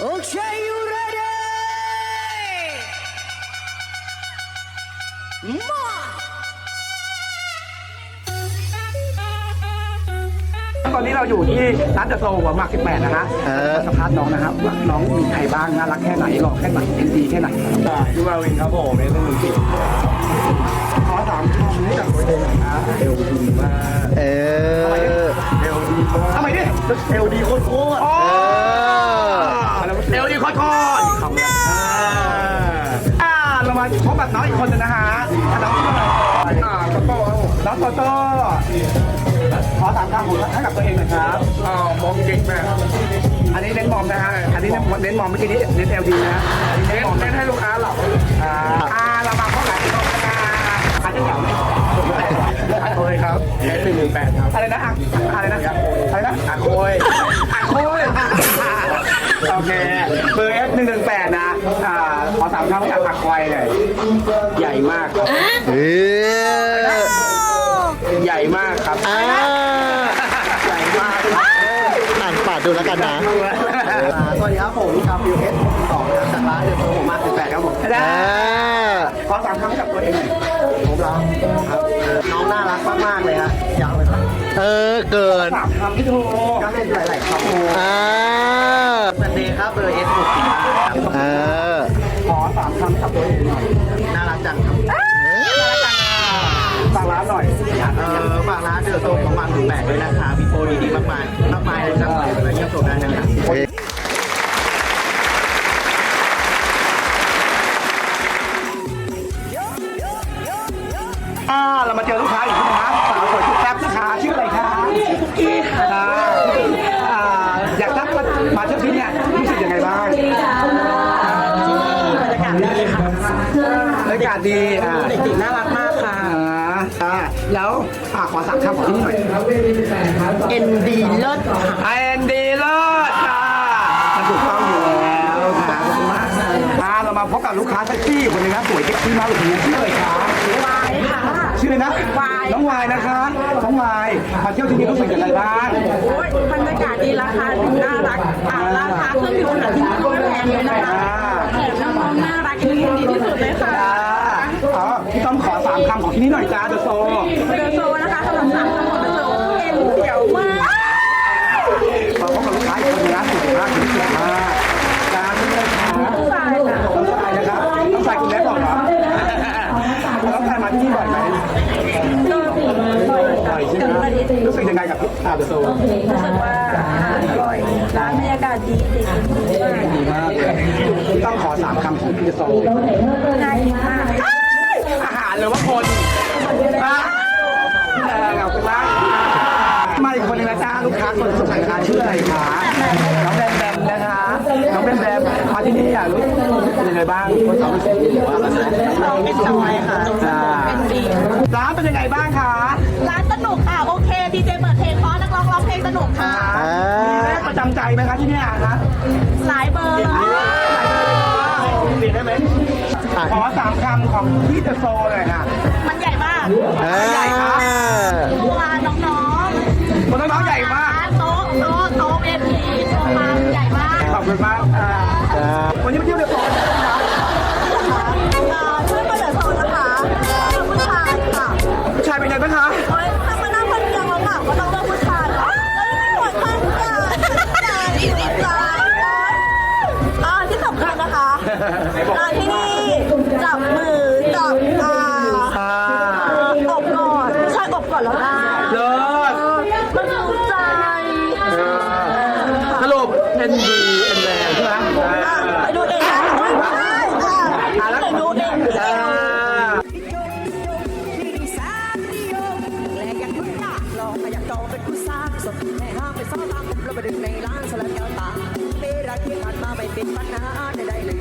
Okay, you ready? March! ตอนนี้เราอยู่ที่ร้านเดอะโซหัวหมาก18 นะฮะเออ สัมภาษณ์น้องนะครับว่าน้องมีใครบ้างน่ารักแค่ไหนหล่อแค่ไหนเอ็นดีแค่ไหนชื่อมาวินครับผมเป็นคนหนึ่งที่ขอสามคำให้กับตัวเองหน่อยครับเอลดีมากเออเอลดีมากทำไมดิเอลดีโคตรโคตรโอ้เออ บกับน้องอีกคนนึงนะฮะน้องชื่ออะไรอ่าโตโต้น้องโตโต้ขอสามคำให้กับตัวเองหน่อยครับอ่ามองเก่งมากอันนี้เน้นมอมนะฮะอันนี้เน้นเน้นมอมเมื่อกี้นี้เน้นเอลดีนะเน้นเน้นให้ลูกค้าหลับอ่าอ่าเรามาพบกับน้องนะอาจจะเหงาไหมโอยครับแค่หนึ่งหนึ่งแปดครับอะไรนะอะอะไรนะอะไรนะอะโอ้ยอะโค้ยโอเคเบอร์ F หนึ่งหนึ่งแปดนะอ่าขอสามคำให้กับอักค วายหน่อยใหญ่มากเออใหญ่มากครับอ่าใหญ่มากอ่านปาดดูแล้วกันนะสวัสดีครับผมครับฟิวเอสสองจากร้านเดือดผมมาสิบแปดครับผมอ่าขอสามคำให้กับตัวเองหน่อยผมเหรอครับน้องน่ารักมากๆเลยฮะยาวไปครับเออเกินสามคำที่โทรก็เล่นหลายๆครับอ่า หน่อยเออฝากร้านเดือดโซของบางถึงแปดด้วยนะคะมีโปรดีๆมากมายมากมายเลยครับมาเยี่ยมชมได้นะครับอ่าเรามาเจอลูกค้าอีกทีนะครับสาวสวยชุดแซ่บนะคะชื่ออะไรคะคุกกี้ค่ะอ่าอยากทักมามาเที่ยวที่เนี่ยรู้สึกยังไงบ้างบรรยากาศดีอ่าเด็กๆน่ารักมากค่ะอ่าอ่า แล้วอ่าขอสามคำของที่นี่หน่อยเอ็นดีเลิศค่ะไอเอ็นดีเลิศค่ะมันถูกต้องอยู่แล้วค่ะขอบคุณมากอ่าเรามาพบกับลูกค้าแท็กซี่คนหนึงนะสวยเซ็กซี่มากเลยคนนี้ชื่ออะไรคะวายค่ะ ชื่ออะไรนะน้องวายนะคะน้องวายมาเที่ยวที่นี่รู้สึกยังไงบ้างโอ้ยบรรยากาศดีราคาถึงน่ารักอ่าราคาเครื่องดื่มอาหารที่นี่ก็ไม่แพงเลยนะคะแถมน้องๆน่ารักดีดีที่สุดเลยค่ะ อ่าอ๋อพี่ต้อมขอสามคำข องที่นี่หน่อยจ้าเดอะโซเดอโซนะคะสำหรับสามจังหวัดเดอโซเอ็นเดี่ยวมากมาพบกับลูกค้าอีกคนนึงนะสวยมากสวยมากจ้าชื่ออะไรคะใช่ค่ะน้องชายนะครับน้องชายคุณแม่บอกเหรอน้องชายมาที่นี่บ่อยไหมบ่อยใช่ไหมรู้สึกยังไงกับอาเดอะโซรู้สึกว่าอร่อยร้านบรรยากาศดีเด็กดีมากดีมากเลยต้องขอสามคำของพี่เดอะโซน่ากินมากอาหารหรือว่าคน ลูกค้าคนสวยนะคะชื่ออะไรคะน้องแบมแบมนะคะน้องแบมแบมมาที่นี่อะรู้เป็นยังไงบ้างคนสาวรู้สึกหรือว่าอะไรเราเป็นจอยค่ะอ่าเป็นดีร้านเป็นยังไงบ้างคะร้านสนุกค่ะโอเคดีเจเปิดเพลงเพราะนักร้องร้องเพลงสนุกค่ะอ่ามีเลขประจำใจไหมคะที่เนี่ยนะหลายเบอร์เลยเปลี่ยนได้ไหมขอสามคำของพี่เดอะโซเลยค่ะมันใหญ่มากอ่าใหญ่ครั นดีเอ็นแรงใช่ไหมอะไปดูเองนะโอ๊ยไม่ได้อะไปดูเองอ่าปัญหาบอกมีบอกมีปัญหายังเลย